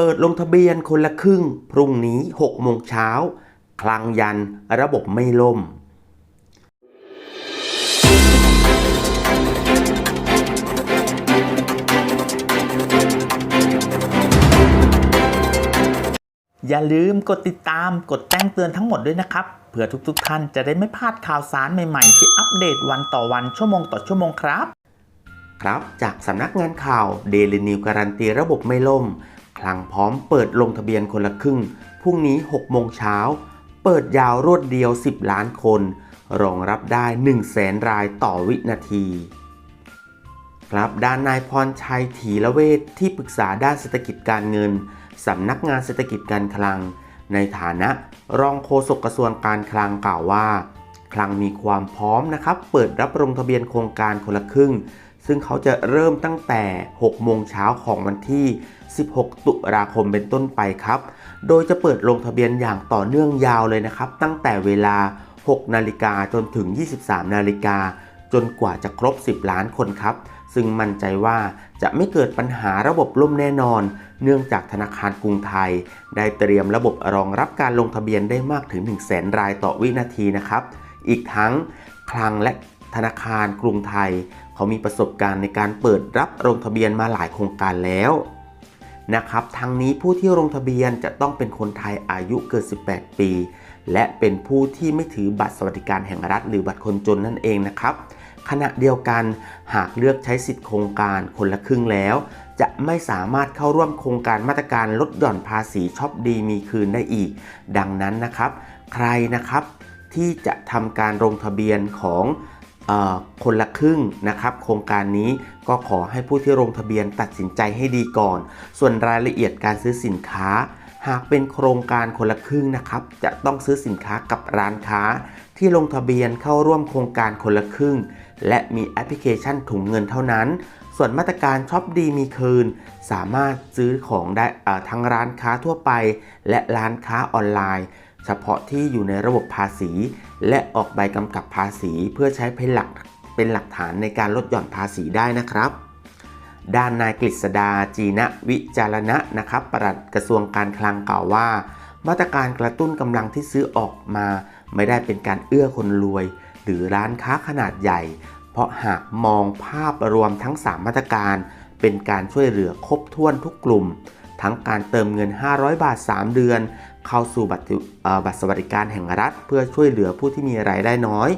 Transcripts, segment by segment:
เปิดลงทะเบียนคนละครึ่ง พรุ่งนี้6โมงเช้า คลังยันระบบไม่ล่มอย่าลืมกดติดตามกดแจ้งเตือนทั้งหมดด้วยนะครับ เพื่อทุกๆทท่านจะได้ไม่พลาดข่าวสารใหม่ๆ ที่อัปเดตวันต่อวันชั่วโมงต่อชั่วโมงครับ ครับ จากสำนักงานข่าว Daily New การันตีระบบไม่ล่ม คลังพร้อมเปิดลงทะเบียนคนละครึ่ง พรุ่งนี้ 6 โมงเช้า เปิดยาวรวดเดียว 10 ล้านคน รองรับได้ 1 0 0 0 0แสนรายต่อวินาที ครับด้านนายพรชัยถีละเวทที่ปรึกษาด้านเศรษฐกิจการเงิน สำนักงานเศรษฐกิจการคลัง ในฐานะรองโฆษกกระทรวงการคลังกล่าวว่า คลังมีความพร้อมนะครับ เปิดรับลงทะเบียนโครงการคนละครึ่ง ซึ่งเขาจะเริ่มตั้งแต่ 6 โมงเช้าของวันที่ 16 ตุลาคมเป็นต้นไปครับ โดยจะเปิดลงทะเบียนอย่างต่อเนื่องยาวเลยนะครับ ตั้งแต่เวลา 6 นาฬิกาจนถึง 23 นาฬิกา จนกว่าจะครบ 10 ล้านคนครับ ซึ่งมั่นใจว่าจะไม่เกิดปัญหาระบบล่มแน่นอน เนื่องจากธนาคารกรุงไทย ได้เตรียมระบบรองรับการลงทะเบียนได้มากถึง 1 0 0 0 0แสนรายต่อวินาทีนะครับ อีกทั้งคลังและ ธนาคารกรุงไทย เขามีประสบการณ์ในการเปิดรับลงทะเบียนมาหลายโครงการแล้วนะครับ ทั้งนี้ผู้ที่ลงทะเบียนจะต้องเป็นคนไทยอายุเกิน 18 ปี และเป็นผู้ที่ไม่ถือบัตรสวัสดิการแห่งรัฐ หรือบัตรคนจนนั่นเองนะครับ ขณะเดียวกันหากเลือกใช้สิทธิโครงการคนละครึ่งแล้ว จะไม่สามารถเข้าร่วมโครงการมาตรการลดหย่อนภาษีช็อปดีมีคืนได้อีก ดังนั้นนะครับ ใครนะครับที่จะทำการลงทะเบียนของ คนละครึ่งนะครับ โครงการนี้ก็ขอให้ผู้ที่ลงทะเบียนตัดสินใจให้ดีก่อน ส่วนรายละเอียดการซื้อสินค้า หากเป็นโครงการคนละครึ่งนะครับ จะต้องซื้อสินค้ากับร้านค้า ที่ลงทะเบียนเข้าร่วมโครงการคนละครึ่ง และมีแอปพลิเคชันถุงเงินเท่านั้น ส่วนมาตรการช็อปดีมีคืน สามารถซื้อของได้ทั้งร้านค้าทั่วไป และร้านค้าออนไลน์ เฉพาะที่อยู่ในระบบภาษี และออกใบกำกับภาษี เพื่อใช้เป็นหลักเป็นหลักฐานในการลดหย่อนภาษีได้นะครับ ด้านนายกฤษดาจีนะวิจารณะนะครับปลัดกระทรวงการคลังกล่าวว่า มาตรการกระตุ้นกำลังที่ซื้อออกมา ไม่ได้เป็นการเอื้อคนรวย หรือร้านค้าขนาดใหญ่ เพราะหากมองภาพรวมทั้ง 3 มาตรการ เป็นการช่วยเหลือครบถ้วนทุกกลุ่ม ทั้งการเติมเงิน 500 บาท 3 เดือน เข้าสู่บัตรบัตรสวัสดิการแห่งรัฐ เพื่อช่วยเหลือผู้ที่มีรายได้น้อย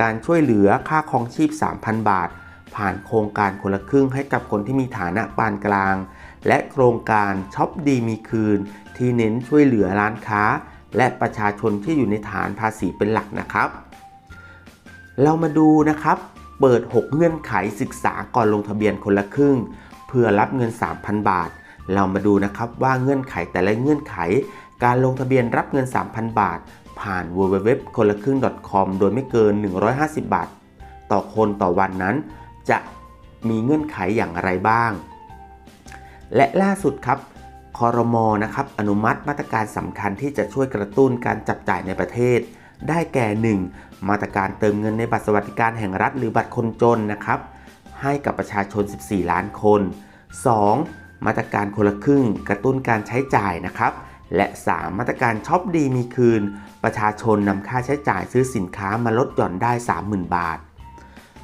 การช่วยเหลือค่าครองชีพ 3,000 บาท ผ่านโครงการคนละครึ่งให้กับคนที่มีฐานะปานกลาง และโครงการช็อปดีมีคืน ที่เน้นช่วยเหลือร้านค้า และประชาชนที่อยู่ในฐานภาษีเป็นหลักนะครับ เรามาดูนะครับ เปิด 6 เงื่อนไขศึกษาก่อนลงทะเบียนคนละครึ่ง เพื่อรับเงิน 3,000 บาท เรามาดูนะครับว่าเงื่อนไขแต่ละเงื่อนไข การลงทะเบียนรับเงิน 3,000 บาท ผ่าน www คนละครึ่ง .com โดยไม่เกิน 150 บาท ต่อคนต่อวันนั้น จะมีเงื่อนไขอย่างไรบ้าง และล่าสุดครับคอรมอนะครับอนุมัติมาตรการสำคัญที่จะช่วยกระตุ้นการจับจ่ายในประเทศ ได้แก่ 1. มาตรการเติมเงินในบัตรสวัสดิการแห่งรัฐหรือบัตรคนจนนะครับ ให้กับประชาชน 14 ล้านคน 2. มาตรการคนละครึ่งกระตุ้นการใช้จ่ายนะครับและ 3. มาตรการช็อปดีมีคืน ประชาชนนำค่าใช้จ่ายซื้อสินค้ามาลดหย่อนได้ 30,000 บาท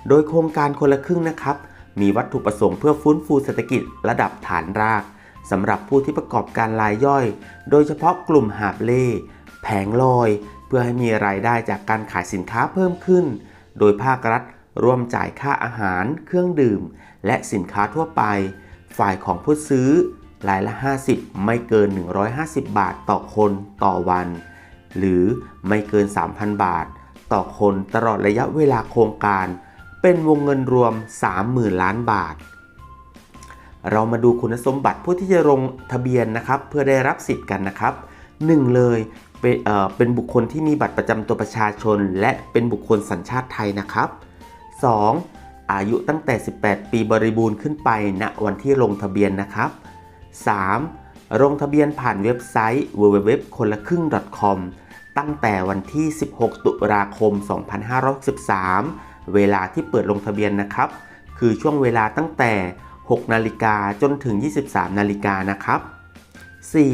โดยโครงการคนละครึ่งนะครับ มีวัตถุประสงค์เพื่อฟื้นฟูเศรษฐกิจระดับฐานรากสำหรับผู้ที่ประกอบการรายย่อย โดยเฉพาะกลุ่มหาบเล่แผงลอย เพื่อให้มีรายได้จากการขายสินค้าเพิ่มขึ้น โดยภาครัฐร่วมจ่ายค่าอาหาร เครื่องดื่ม และสินค้าทั่วไป ฝ่ายของผู้ซื้อรายละ 50 ไม่เกิน 150 บาทต่อคนต่อวัน หรือไม่เกิน 3,000 บาท ต่อคนตลอดระยะเวลาโครงการ เป็นวงเงินรวม 30,000 ล้านบาท เรามาดูคุณสมบัติผู้ที่จะลงทะเบียนนะครับ เพื่อได้รับสิทธิ์กันนะครับ 1. เลยเป็นเเป็นบุคคลที่มีบัตรประจำตัวประชาชน และเป็นบุคคลสัญชาติไทยนะครับ 2. อายุตั้งแต่ 18 ปีบริบูรณ์ขึ้นไปณวันที่ลงทะเบียนนะครับ 3. ลงทะเบียนผ่านเว็บไซต์ www คนละครึ่ง .com ตั้งแต่วันที่ 16 ตุลาคม 2563 เวลาที่เปิดลงทะเบียนนะครับ คือช่วงเวลาตั้งแต่ 6 นาฬิกาจนถึง 23 นาฬิกานะครับ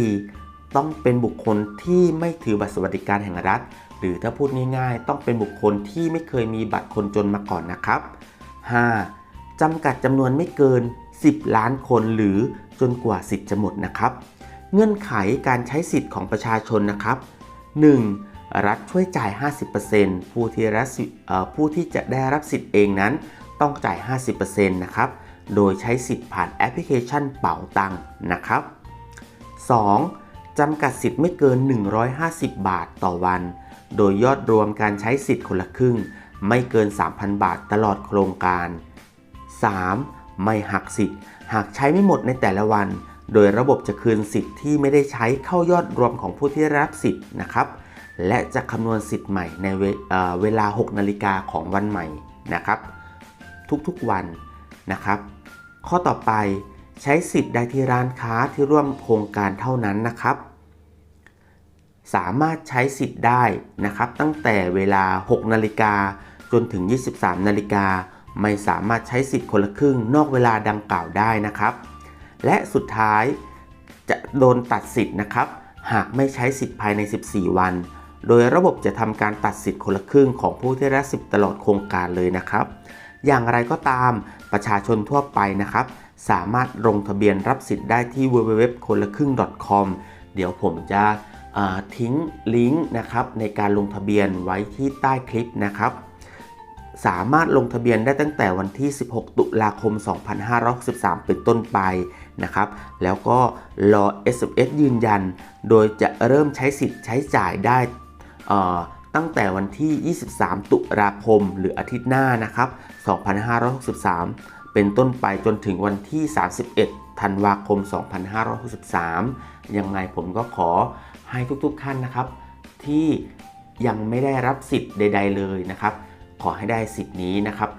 4. ต้องเป็นบุคคลที่ไม่ถือบัตรสวัสดิการแห่งรัฐ หรือถ้าพูดง่ายๆ ต้องเป็นบุคคลที่ไม่เคยมีบัตรคนจนมาก่อนนะครับ 5. จำกัดจำนวนไม่เกิน 10 ล้านคนหรือจนกว่าสิทธิ์จะหมดนะครับ เงื่อนไขการใช้สิทธิ์ของประชาชนนะครับ 1. รัฐช่วยจ่าย 50%ผู้ที่รับสิทธิ์เอ่อผู้ที่จะได้รับสิทธิ์เองนั้น ต้องจ่าย 50%นะครับ โดยใช้สิทธิ์ผ่านแอปพลิเคชันเป๋าตังค์นะครับ 2. จำกัดสิทธิ์ไม่เกิน 150 บาทต่อวัน โดยยอดรวมการใช้สิทธิ์คนละครึ่ง ไม่เกิน 3,000 บาทตลอดโครงการ 3. ไม่หักสิทธิ์ หากใช้ไม่หมดในแต่ละวัน โดยระบบจะคืนสิทธิ์ที่ไม่ได้ใช้เข้ายอดรวมของผู้ที่ได้รับสิทธิ์นะครับ และจะคำนวณสิทธิ์ใหม่ในเวเเวลา 6 นาฬิกาของวันใหม่นะครับ ทุกๆวันนะครับ ข้อต่อไปใช้สิทธิ์ได้ที่ร้านค้าที่ร่วมโครงการเท่านั้นนะครับ สามารถใช้สิทธิ์ได้นะครับ ตั้งแต่เวลา 6 นาฬิกาจนถึง 23 นาฬิกาไม่สามารถใช้สิทธิ์คนละครึ่งนอกเวลาดังกล่าวได้นะครับ และสุดท้ายจะโดนตัดสิทธิ์นะครับ หากไม่ใช้สิทธิ์ภายใน 14 วัน โดยระบบจะทำการตัดสิทธิ์คนละครึ่งของผู้ที่ได้รับสิทธิ์ตลอดโครงการเลยนะครับ อย่างไรก็ตามประชาชนทั่วไปนะครับ สามารถลงทะเบียนรับสิทธิ์ได้ที่ www คนละครึ่ง .com เดี๋ยวผมจะทิ้งลิงก์นะครับในการลงทะเบียนไว้ที่ใต้คลิปนะครับ สามารถลงทะเบียนได้ตั้งแต่วันที่ 16 ตุลาคม 2563 เป็นต้นไปนะครับ แล้วก็รอ SMS ยืนยัน โดยจะเริ่มใช้สิทธิ์ใช้จ่ายได้ ตั้งแต่วันที่ 23 ตุลาคม หรืออาทิตย์หน้านะครับ 2563 เป็นต้นไปจนถึงวันที่ 31 ธันวาคม 2563 ยังไงผมก็ขอให้ทุกๆท่านนะครับ ที่ยังไม่ได้รับสิทธิ์ใด ๆ เลยนะครับ ขอให้ได้สิทธิ์นี้นะครับ